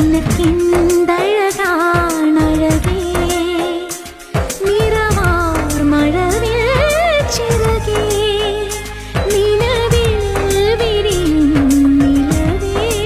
നിനക്കിന്തഴകാണ